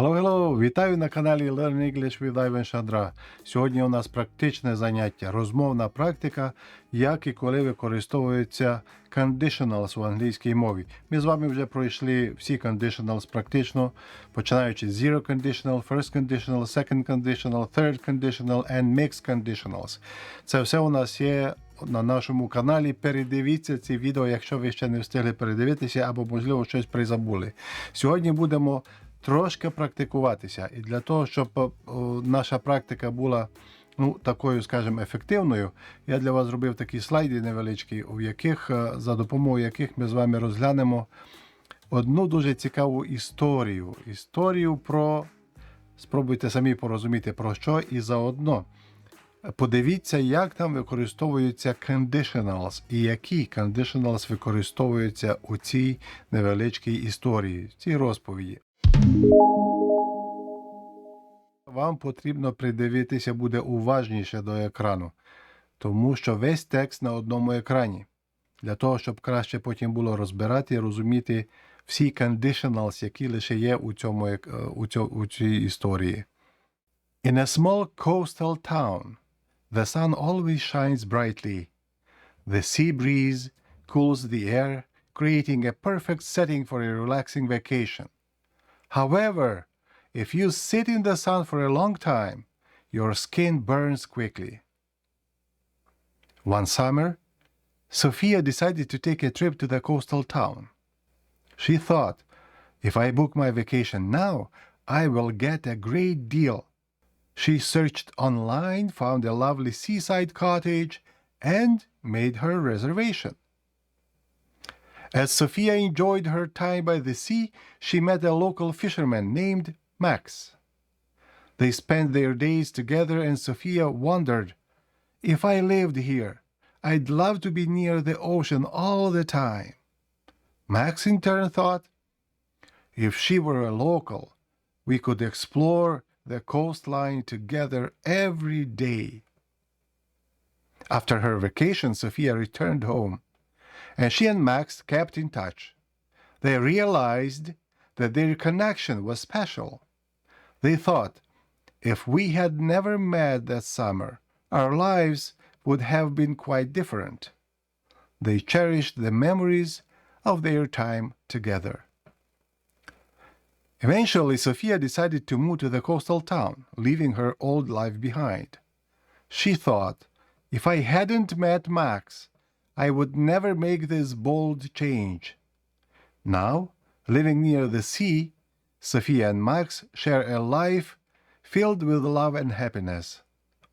Hello, hello! Вітаю на каналі Learn English with Ivan Шандра. Сьогодні у нас практичне заняття, розмовна практика, як і коли використовуються conditionals в англійській мові. Ми з вами вже пройшли всі conditionals практично, починаючи з zero conditional, first conditional, second conditional, third conditional and mixed conditionals. Це все у нас є на нашому каналі. Передивіться ці відео, якщо ви ще не встигли передивитися або, можливо, щось призабули. Сьогодні будемо трошки практикуватися. І для того, щоб наша практика була ну, такою, скажімо, ефективною, я для вас зробив такі слайди невеличкі, у яких, е, за допомогою яких ми з вами розглянемо одну дуже цікаву історію. Історію про, спробуйте самі порозуміти про що, і заодно. Подивіться, як там використовуються conditionals і які conditionals використовуються у цій невеличкій історії, в цій розповіді. Вам потрібно придивитися буде уважніше до екрану, тому що весь текст на одному екрані. Для того, щоб краще потім було розбирати і розуміти всі conditionals, які лише є у, цьому, е, у, цьо, у цій історії. In a small coastal town, the sun always shines brightly. The sea breeze cools the air, creating a perfect setting for a relaxing vacation. However, if you sit in the sun for a long time, your skin burns quickly. One summer, Sophia decided to take a trip to the coastal town. She thought, if I book my vacation now, I will get a great deal. She searched online, found a lovely seaside cottage, and made her reservation. As Sophia enjoyed her time by the sea, she met a local fisherman named Max. They spent their days together, and Sophia wondered if I lived here, I'd love to be near the ocean all the time. Max in turn thought if she were a local, we could explore the coastline together every day. After her vacation, Sophia returned home, and she and Max kept in touch. They realized that their connection was special. They thought, if we had never met that summer, our lives would have been quite different. They cherished the memories of their time together. Eventually, Sophia decided to move to the coastal town, leaving her old life behind. She thought, if I hadn't met Max, I would never make this bold change. Now, living near the sea, Sophia and Max share a life filled with love and happiness,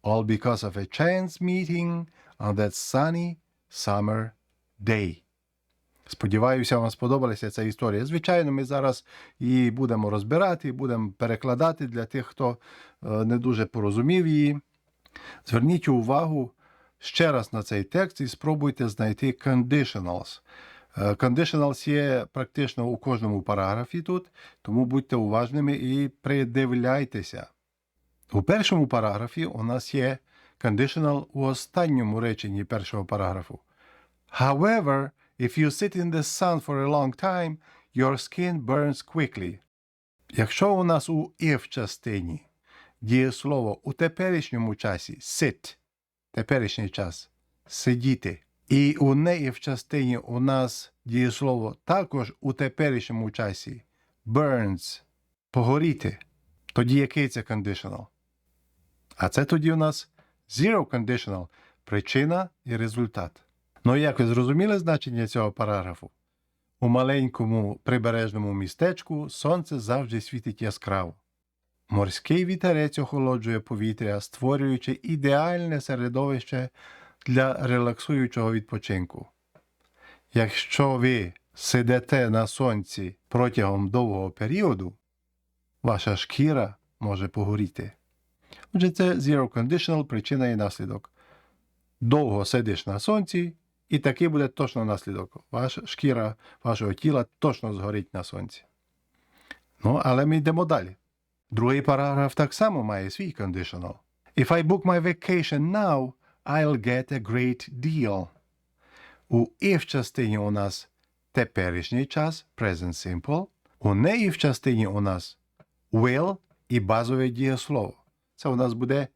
all because of a chance meeting on that sunny summer day. Сподіваюся, вам сподобалася ця історія. Звичайно, ми зараз її будемо розбирати, будемо перекладати для тих, хто е, не дуже порозумів її. Зверніть увагу ще раз на цей текст і спробуйте знайти conditionals. Е, Conditionals є практично у кожному параграфі тут, тому будьте уважними і придивляйтеся. У першому параграфі у нас є conditional у останньому реченні першого параграфу. However, if you sit in the sun for a long time, your skin burns quickly. Якщо у нас у if частині дієслово у теперішньому часі sit, теперішній час сидіти, і у неї в частині у нас дієслово також у теперішньому часі burns, погоріти, тоді який це conditional? А це тоді у нас zero conditional причина і результат. Ну як ви зрозуміли значення цього параграфу? У маленькому прибережному містечку сонце завжди світить яскраво. Морський вітерець охолоджує повітря, створюючи ідеальне середовище для релаксуючого відпочинку. Якщо ви сидите на сонці протягом довгого періоду, ваша шкіра може погоріти. Отже, це zero conditional причина і наслідок. Довго сидиш на сонці, і такий буде точно наслідок. Ваша шкіра вашого тіла точно згорить на сонці. Ну, але ми йдемо далі. Другий параграф так само має свій conditional. If I book my vacation now, I'll get a great deal. У if частині у нас теперішній час, present simple. У неї в частині у нас will і базове дієслово. Це у нас буде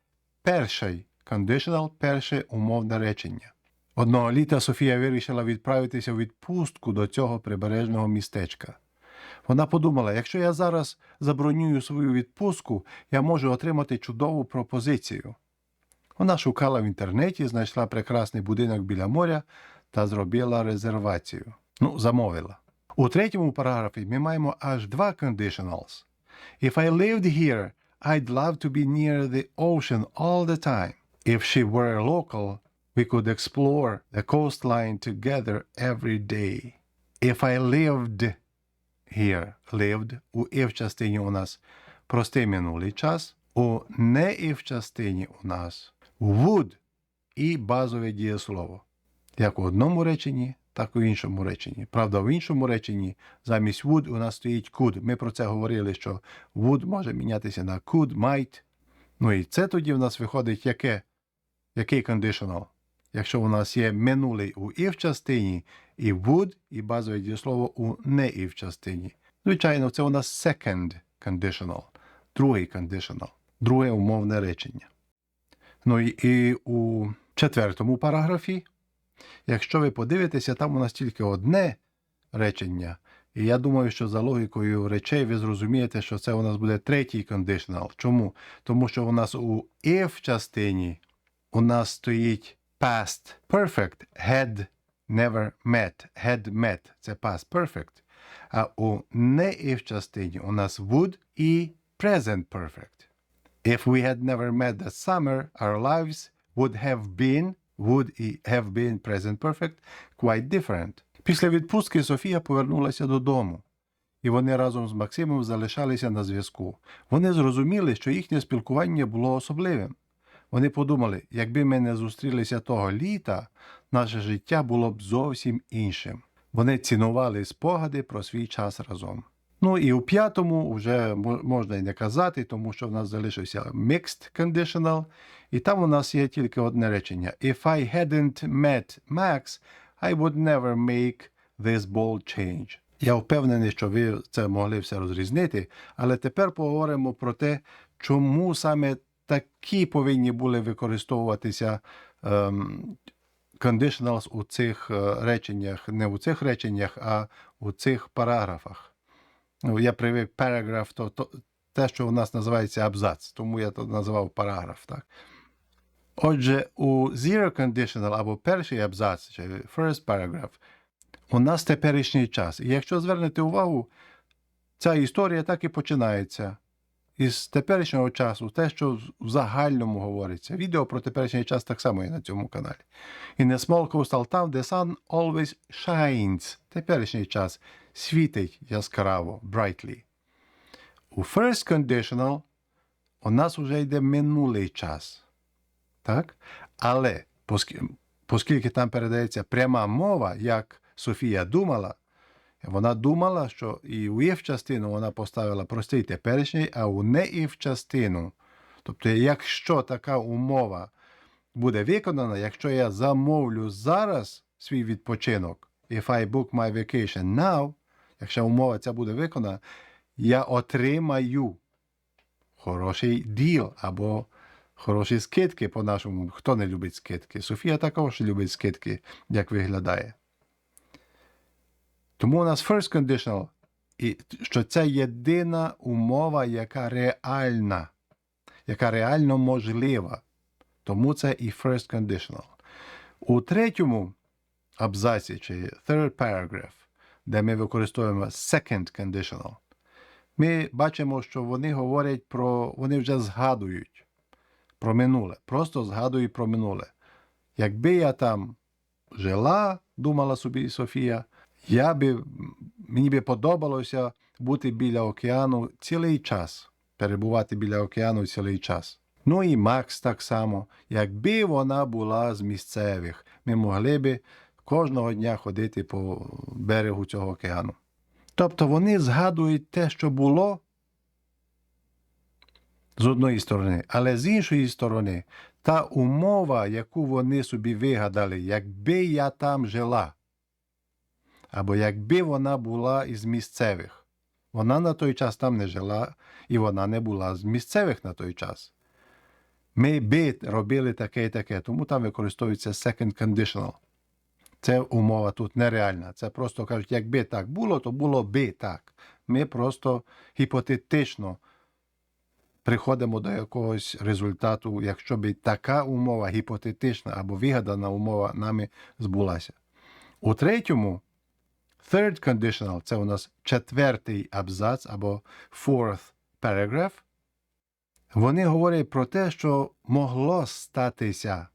перший conditional, перше умовне речення. Одного літа Софія вирішила відправитися у відпустку до цього прибережного містечка. Вона подумала: якщо я зараз забронюю свою відпустку, я можу отримати чудову пропозицію. Вона шукала в інтернеті, знайшла прекрасний будинок біля моря та зробила резервацію. Ну, замовила. У третьому параграфі ми маємо аж два conditionals. If I lived here, I'd love to be near the ocean all the time. If she were local, we could explore the coastline together every day. If I lived here, lived у if частині у нас простий минулий час, у не if частині у нас would і базове дієслово. Як у одному реченні, так і в іншому реченні. Правда, в іншому реченні замість would у нас стоїть could. Ми про це говорили, що would може мінятися на could, might. Ну і це тоді в нас виходить яке? Який conditional? Якщо у нас є минулий у if частині, і would, і базове дієслово у не if частині. Звичайно, це у нас second conditional, другий conditional, друге умовне речення. Ну і, у четвертому параграфі, якщо ви подивитеся, там у нас тільки одне речення. І я думаю, що за логікою речей ви зрозумієте, що це у нас буде третій conditional. Чому? Тому що у нас у if частині у нас стоїть past perfect had never met. Had met це past perfect. А у не if частині у нас would і present perfect. If we had never met that summer, our lives would have been, would have been present perfect quite different. Після відпустки Софія повернулася додому, і вони разом з Максимом залишалися на зв'язку. Вони зрозуміли, що їхнє спілкування було особливим. Вони подумали, якби ми не зустрілися того літа, наше життя було б зовсім іншим. Вони цінували спогади про свій час разом. Ну і у п'ятому вже можна і не казати, тому що в нас залишився mixed conditional, і там у нас є тільки одне речення: If I hadn't met Max, I would never make this bold change. Я впевнений, що ви це могли все розрізнити, але тепер поговоримо про те, чому саме такі повинні були використовуватися ем, conditionals у цих е, реченнях, не у цих реченнях, а у цих параграфах. Ну, я привик параграф, то, то те, що у нас називається абзац, тому я то називав параграф. Так? Отже, у zero conditional або перший абзац, чи first paragraph, у нас теперішній час. І якщо звернете увагу, ця історія так і починається. Із теперішнього часу, те, що в загальному говориться. Відео про теперішній час так само є на цьому каналі. In a small coastal town, the sun always shines. Теперішній час світить яскраво, brightly. У first conditional у нас вже йде минулий час. Так? Але поскі- оскільки там передається пряма мова, як Софія думала, вона думала, що і у if частину вона поставила простий теперішній, а у не if частину. Тобто, якщо така умова буде виконана, якщо я замовлю зараз свій відпочинок, if I book my vacation now, якщо умова ця буде виконана, я отримаю хороший діл або хороші скидки по-нашому. Хто не любить скидки? Софія також любить скидки, як виглядає. Тому у нас first conditional, і що це єдина умова, яка реальна, яка реально можлива. Тому це і first conditional. У третьому абзаці, чи third paragraph, де ми використовуємо second conditional, ми бачимо, що вони говорять про, вони вже згадують про минуле. Просто згадують про минуле. Якби я там жила, думала собі Софія, я би, мені би подобалося бути біля океану цілий час, перебувати біля океану цілий час. Ну і Макс так само, якби вона була з місцевих, ми могли би кожного дня ходити по берегу цього океану. Тобто вони згадують те, що було з одної сторони, але з іншої сторони, та умова, яку вони собі вигадали, якби я там жила, або якби вона була із місцевих, Вона на той час там не жила, і вона не була з місцевих на той час. Ми би робили таке і таке, тому там використовується second conditional. Це умова тут нереальна. Це просто кажуть, якби так було, то було би так. Ми просто гіпотетично приходимо до якогось результату, якщо б така умова гіпотетична або вигадана умова нами збулася. У третьому, third conditional, це у нас четвертий абзац або fourth paragraph. Вони говорять про те, що могло статися,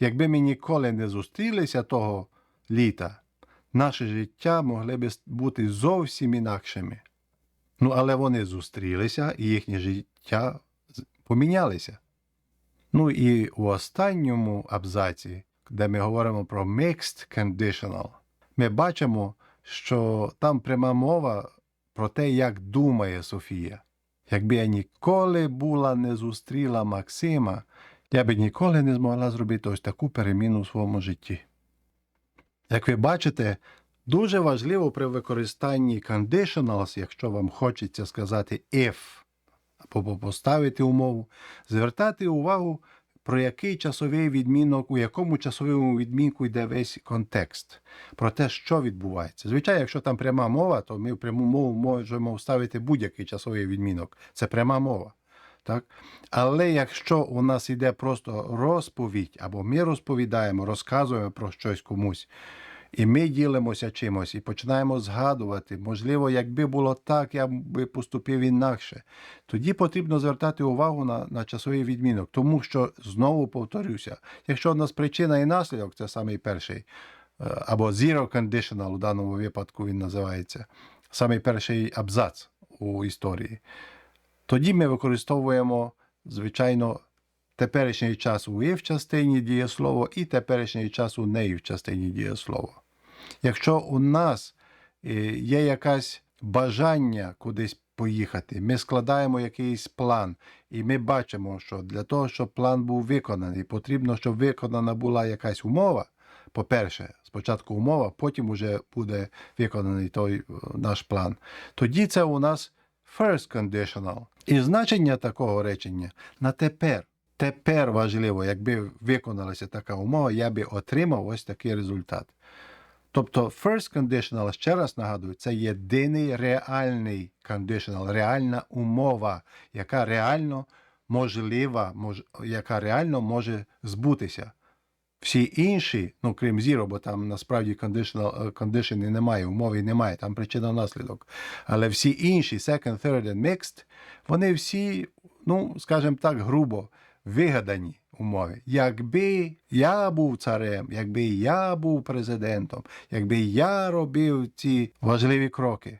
якби ми ніколи не зустрілися того літа, наше життя могли б бути зовсім інакшими. Ну, але вони зустрілися і їхнє життя помінялися. Ну і у останньому абзаці, де ми говоримо про mixed conditional, ми бачимо, що там пряма мова про те, як думає Софія. Якби я ніколи була не зустріла Максима, я би ніколи не змогла зробити ось таку переміну в своєму житті. Як ви бачите, дуже важливо при використанні conditionals, якщо вам хочеться сказати if, або поставити умову, звертати увагу, про який часовий відмінок, у якому часовому відмінку йде весь контекст, про те, що відбувається. Звичайно, якщо там пряма мова, то ми в пряму мову можемо вставити будь-який часовий відмінок. Це пряма мова. Так? Але якщо у нас йде просто розповідь, або ми розповідаємо, розказуємо про щось комусь, і ми ділимося чимось і починаємо згадувати, можливо, якби було так, я би поступив інакше. Тоді потрібно звертати увагу на, на часовий відмінок, тому що знову повторюся, якщо у нас причина і наслідок, це самий перший, е, або zero conditional у даному випадку він називається, самий перший абзац у історії, тоді ми використовуємо, звичайно, теперішній час у «і» в частині дієслова і теперішній час у неї в частині дієслова. Якщо у нас е, є якесь бажання кудись поїхати, ми складаємо якийсь план, і ми бачимо, що для того, щоб план був виконаний, потрібно, щоб виконана була якась умова. По-перше, спочатку умова, потім вже буде виконаний той е, наш план. Тоді це у нас first conditional. І значення такого речення на тепер. Тепер важливо, якби виконалася така умова, я би отримав ось такий результат. Тобто first conditional, ще раз нагадую, це єдиний реальний conditional, реальна умова, яка реально можлива, мож, яка реально може збутися. Всі інші, ну крім zero, бо там насправді conditional, е, condition немає, умови немає, там причина наслідок. Але всі інші, second, third and mixed, вони всі, ну, скажімо так, грубо вигадані умови. Якби я був царем, якби я був президентом, якби я робив ці важливі кроки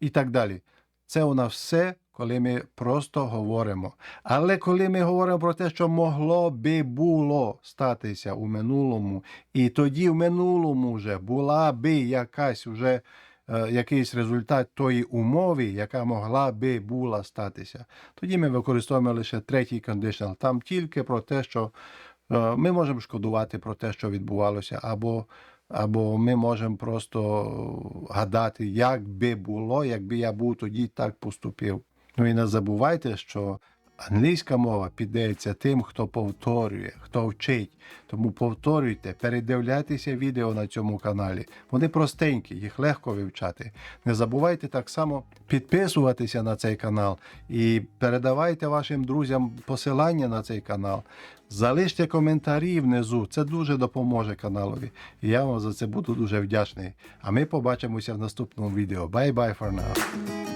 і так далі. Це у нас все, коли ми просто говоримо. Але коли ми говоримо про те, що могло би було статися у минулому, і тоді в минулому вже була би якась уже якийсь результат тої умови, яка могла би була статися, тоді ми використовуємо лише третій кондишнл. Там тільки про те, що е, ми можемо шкодувати про те, що відбувалося, або або ми можемо просто гадати, як би було, якби я був тоді так поступив. Ну і не забувайте, що англійська мова піддається тим, хто повторює, хто вчить. Тому повторюйте, передивляйтеся відео на цьому каналі. Вони простенькі, їх легко вивчати. Не забувайте так само підписуватися на цей канал і передавайте вашим друзям посилання на цей канал. Залиште коментарі внизу, це дуже допоможе каналові. Я вам за це буду дуже вдячний. А ми побачимося в наступному відео. Bye bye for now.